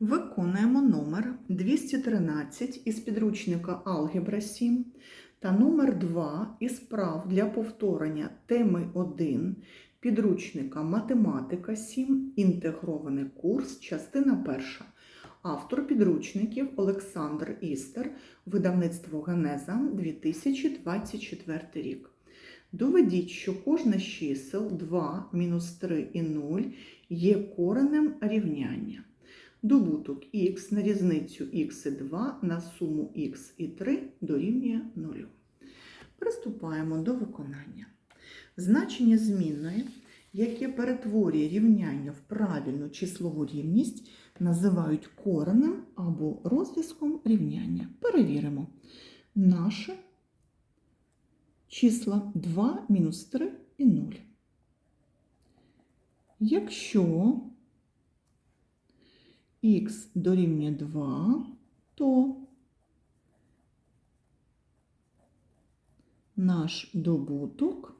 Виконуємо номер 213 із підручника Алгебра 7 та номер 2 із прав для повторення теми 1 підручника Математика 7, інтегрований курс, частина 1. Автор підручників Олександр Істер, видавництво Генеза 2024 рік. Доведіть, що кожне з чисел 2, мінус 3 і 0 є коренем рівняння. Добуток х на різницю х і 2 на суму х і 3 дорівнює 0. Приступаємо до виконання. Значення змінної, яке перетворює рівняння в правильну числову рівність, називають коренем або розв'язком рівняння. Перевіримо. Наше числа 2, мінус 3 і 0. Якщо х дорівнює 2, то наш добуток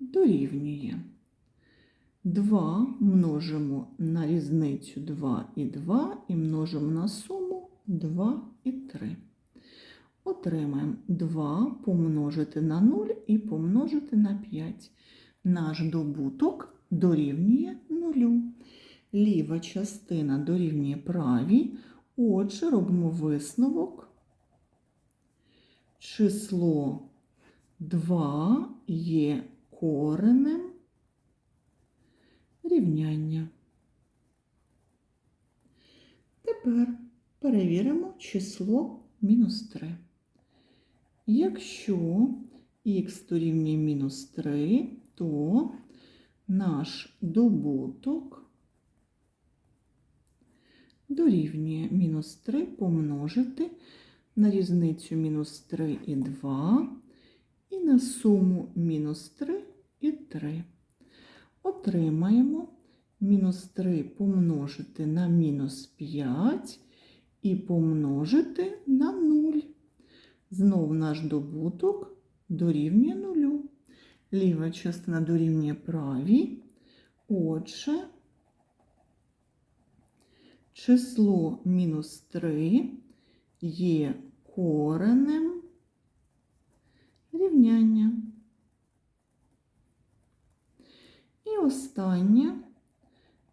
дорівнює 2 множимо на різницю 2 і 2 і множимо на суму 2 і 3. Отримаємо 2 помножити на 0 і помножити на 5. Наш добуток дорівнює 0. Ліва частина дорівнює правій. Отже, робимо висновок. Число 2 є коренем рівняння. Тепер перевіримо число мінус 3. Якщо х дорівнює мінус 3, то наш добуток дорівнює мінус 3 помножити на різницю мінус 3 і 2 і на суму мінус 3 і 3. Отримаємо мінус 3 помножити на мінус 5 і помножити на 0. Знов наш добуток дорівнює 0. Ліва частина дорівнює правій. Отже, число мінус 3 є коренем рівняння. І останнє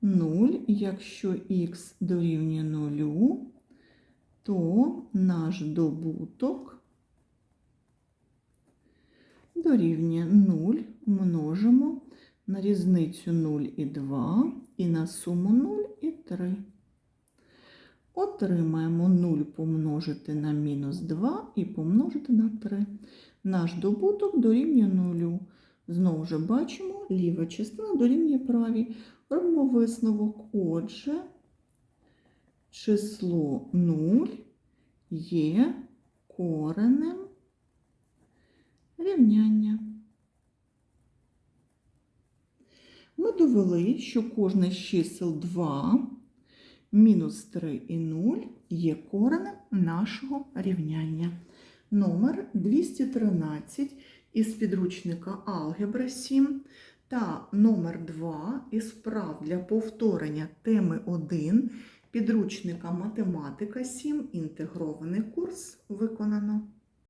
0, якщо х дорівнює 0, то наш добуток дорівнює 0 множимо на різницю 0 і 2 і на суму 0 і 3. Отримаємо 0 помножити на мінус 2 і помножити на 3. Наш добуток дорівнює 0. Знову ж бачимо, ліва частина дорівнює правій. Робимо висновок. Отже, число 0 є коренем рівняння. Ми довели, що кожне з чисел 2, мінус 3 і 0 є коренем нашого рівняння. Номер 213 із підручника Алгебра 7 та номер 2 із прав для повторення теми 1 підручника Математика 7 інтегрований курс виконано.